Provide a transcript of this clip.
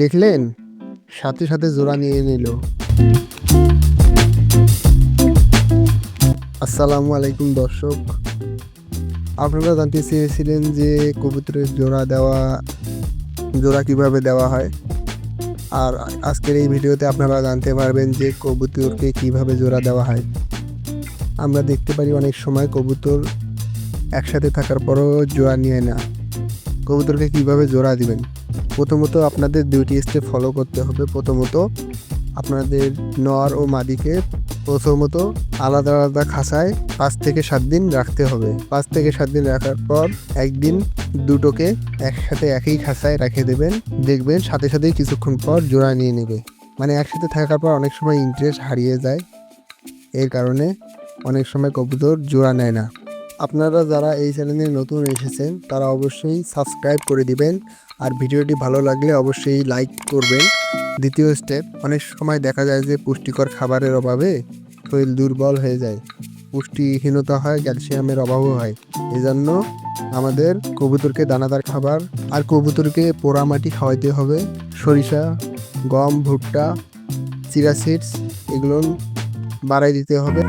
দেখলেন? সাথে সাথে জোড়া নিয়ে নিল। আসসালামু আলাইকুম, দর্শক। আপনারা জানতে চেয়েছিলেন যে কবুতরের জোড়া দেওয়া, জোড়া কীভাবে দেওয়া হয়? আর আজকের এই ভিডিওতে আপনারা জানতে পারবেন যে কবুতরকে কীভাবে জোড়া দেওয়া হয়। আমরা দেখতে পারি অনেক সময় কবুতর একসাথে থাকার পরও জোড়া নিয়ে না। কবুতরকে কীভাবে জোড়া দিবেন? প্রথমত আপনাদের দুইটি স্টেপ ফলো করতে হবে। প্রথমত আপনাদের নর ও মাদিকে প্রথমত আলাদা আলাদা খাঁচায় পাঁচ থেকে সাত দিন রাখতে হবে। পাঁচ থেকে সাত দিন রাখার পর একদিন দুটোকে একসাথে একই খাঁচায় রেখে দেবেন। দেখবেন সাথে সাথেই কিছুক্ষণ পর জোড়া নিয়ে নেবে। মানে একসাথে থাকার পর অনেক সময় ইন্টারেস্ট হারিয়ে যায়। এর কারণে অনেক সময় কবুতর জোড়া নেয় না। আপনারা যারা এই চ্যানেলে নতুন এসেছেন, তারা অবশ্যই সাবস্ক্রাইব করে দিবেন আর ভিডিওটি ভালো লাগলে অবশ্যই লাইক করবেন। দ্বিতীয় স্টেপ, অনেক সময় দেখা যায় যে পুষ্টিকর খাবারের অভাবে শরীর দুর্বল হয়ে যায়। পুষ্টিহীনতা হয়, ক্যালসিয়ামের অভাবও হয়। এজন্য আমাদের কবুতরকে দানাদার খাবার আর কবুতরকে পোড়া মাটি খাওয়াইতে হবে। সরিষা, গম, ভুট্টা, চিরা সিডস, এগুলো বাড়াই দিতে হবে।